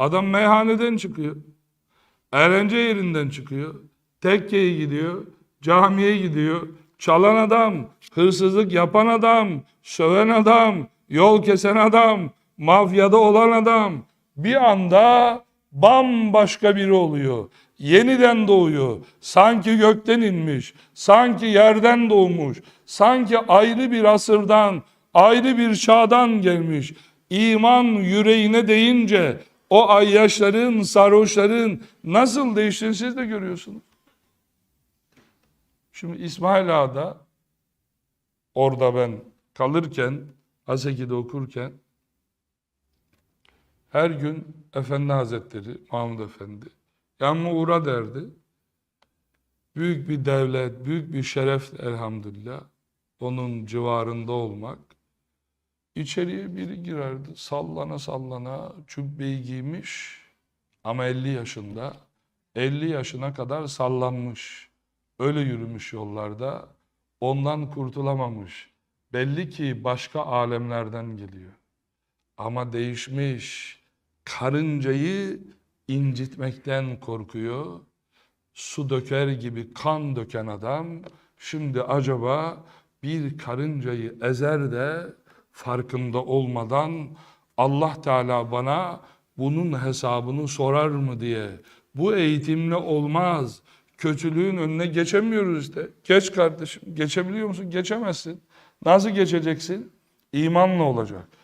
Adam meyhaneden çıkıyor. Eğlence yerinden çıkıyor. Tekkeye gidiyor. Camiye gidiyor. Çalan adam, hırsızlık yapan adam, söven adam, yol kesen adam, mafyada olan adam bir anda bambaşka biri oluyor. Yeniden doğuyor. Sanki gökten inmiş, sanki yerden doğmuş, sanki ayrı bir asırdan, ayrı bir çağdan gelmiş. İman yüreğine değince o ayyaşların, sarhoşların nasıl değiştiğini siz de görüyorsunuz. Şimdi İsmail Ağa'da orada ben kalırken, Haseki'de okurken her gün Efendi Hazretleri, Mahmud Efendi yanıma uğra derdi. Büyük bir devlet, büyük bir şeref elhamdülillah onun civarında olmak. İçeriye biri girerdi sallana sallana cübbeyi giymiş ama 50 yaşında 50 yaşına kadar sallanmış. Öyle yürümüş yollarda ondan kurtulamamış. Belli ki başka alemlerden geliyor. Ama değişmiş. Karıncayı incitmekten korkuyor. Su döker gibi kan döken adam şimdi acaba bir karıncayı ezer de farkında olmadan Allah Teala bana bunun hesabını sorar mı diye. Bu eğitimle olmaz. Kötülüğün önüne geçemiyoruz işte. Geç kardeşim. Geçebiliyor musun? Geçemezsin. Nasıl geçeceksin? İmanla olacak.